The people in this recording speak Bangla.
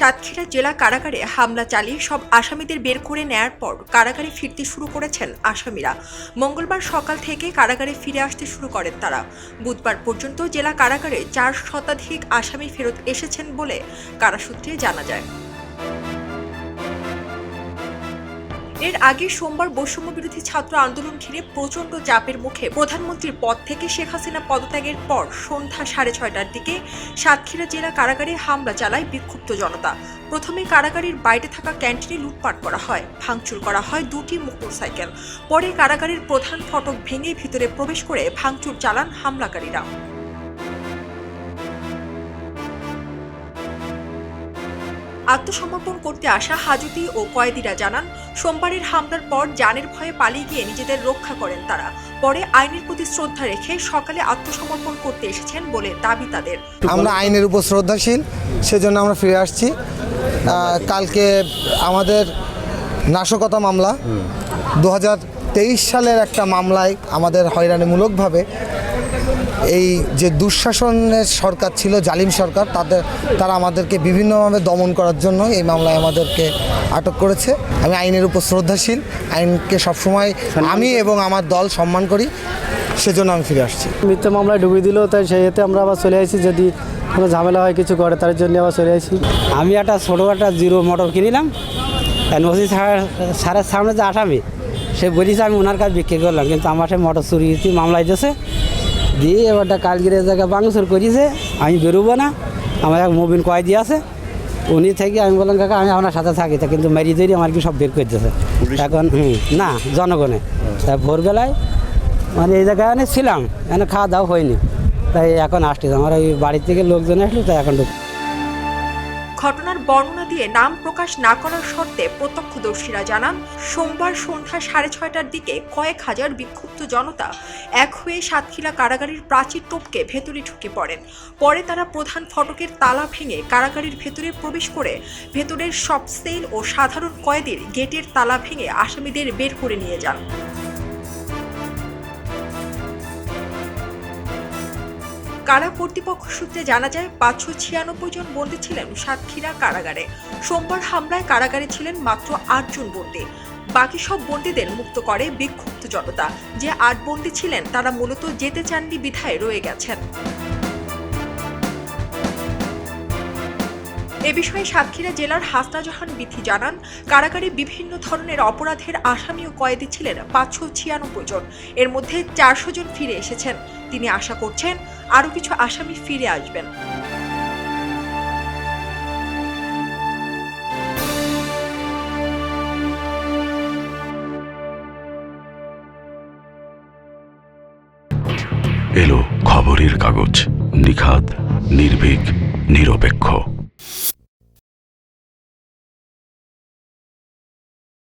সাতক্ষীরা জেলা কারাগারে হামলা চালিয়ে সব আসামিদের বের করে নেয়ার পর কারাগারে ফিরতে শুরু করেছেন আসামিরা। মঙ্গলবার সকাল থেকে কারাগারে ফিরে আসতে শুরু করেন তারা। বুধবার পর্যন্ত জেলা কারাগারে চার শতাধিক আসামি ফেরত এসেছেন বলে কারাসূত্রে জানা যায়। এর আগে সোমবার বৈষম্য বিরোধী ছাত্র আন্দোলন ঘিরে প্রচণ্ড চাপের মুখে প্রধানমন্ত্রীর পদ থেকে শেখ হাসিনা পদত্যাগের পর সন্ধ্যা সাড়ে ছয়টার দিকে সাতক্ষীরা জেলা কারাগারে হামলা চালায় বিক্ষুব্ধ জনতা। প্রথমে কারাগারের বাইরে থাকা ক্যান্টিনে লুটপাট করা হয়, ভাঙচুর করা হয় দুটি মোটরসাইকেল। পরে কারাগারের প্রধান ফটক ভেঙে ভিতরে প্রবেশ করে ভাঙচুর চালান হামলাকারীরা। আত্মসমর্পণ করতে আসা হাজতি ও কয়েদিরা জানান সোমবারের হামলার পর জানের ভয়ে পালিয়ে গিয়ে নিজেদের রক্ষা করেন তারা। পরে আইনের প্রতি শ্রদ্ধা রেখে সকালে আত্মসমর্পণ করতে এসেছেন বলে দাবি তাদের। আমরা আইনের উপর শ্রদ্ধাশীল সেজন্য আমরা ফিরে আসছি। কালকে আমাদের নাশকতা মামলা দু হাজার তেইশ সালের একটা মামলায় আমাদের হয়রানিমূলকভাবে এই যে দুঃশাসনের সরকার ছিল জালিম সরকার তাদের তারা আমাদেরকে বিভিন্নভাবে দমন করার জন্য এই মামলায় আমাদেরকে আটক করেছে। আমি আইনের উপর শ্রদ্ধাশীল আইনকে সবসময় আমি এবং আমার দল সম্মান করি সেজন্য আমি ফিরে আসছি। মিথ্যা মামলায় ডুবিয়ে দিল তাই সেই এতে আমরা আবার চলে আসি যদি কোনো ঝামেলা হয় কিছু করে তার জন্য আবার চলে আসি। আমি একটা ছোটো একটা জিরো মোটর কিনিলাম নসি সারের সামনে যে আসামি সে বলিছে আমি ওনার কাছে বিক্রি করলাম কিন্তু আমার সে মোটর চুরি মামলায় দিয়েছে। দিয়ে এবারটা কালকের জায়গায় বাংসর করিয়েছে আমি বেরোবো না। আমার এক মোবিন কয়েদি আছে উনি থেকে আমি বললাম কাকা আমি আপনার সাথে থাকি তা কিন্তু মেরি তৈরি আমার কি সব বের করে দিয়েছে? এখন হুম, না জনগণে। তাই ভোরবেলায় মানে এই জায়গায় আমি ছিলাম এখানে খাওয়া দাওয়া হয়নি। তাই এখন আসছি আমার ওই বাড়ির থেকে লোকজন আসলো তাই এখন ঘটনার বর্ণনা দিয়ে নাম প্রকাশ না করার শর্তে প্রত্যক্ষদর্শীরা জানান, সোমবার সন্ধ্যা সাড়ে ছয়টার দিকে কয়েক হাজার বিক্ষুব্ধ জনতা এক হয়ে সাতক্ষীরা কারাগারের প্রাচীর টপকে ভেতরে ঢুকে পড়েন। পরে তারা প্রধান ফটকের তালা ভেঙে কারাগারের ভেতরে প্রবেশ করে ভেতরের সব সেল ও সাধারণ কয়েদের গেটের তালা ভেঙে আসামিদের বের করে নিয়ে যান। কারা কর্তৃপক্ষ সূত্রে জানা যায়, পাঁচশো ছিয়ানব্বই জন বন্দি ছিলেন সাতক্ষীরা কারাগারে। সোমবার হামলায় কারাগারে ছিলেন মাত্র আটজন বন্দি। বাকি সব বন্দীদের মুক্ত করে বিক্ষুব্ধ জনতা। যে আট বন্দী ছিলেন, তারা মূলত যেতে চাননি, বিধায় রয়ে গেছেন। এ বিষয়ে সাতক্ষীরা জেলার হাসনা জাহান বিথি জানান, কারাগারে বিভিন্ন ধরনের অপরাধের আসামি ও কয়েদি ছিলেন পাঁচশো ছিয়ানব্বই জন। এর মধ্যে চারশো জন ফিরে এসেছেন। তিনি আশা করছেন আরও কিছু আসামি ফিরে আসবেন। এলো খবরের কাগজ, নিখাদ, নির্ভীক, নিরপেক্ষ।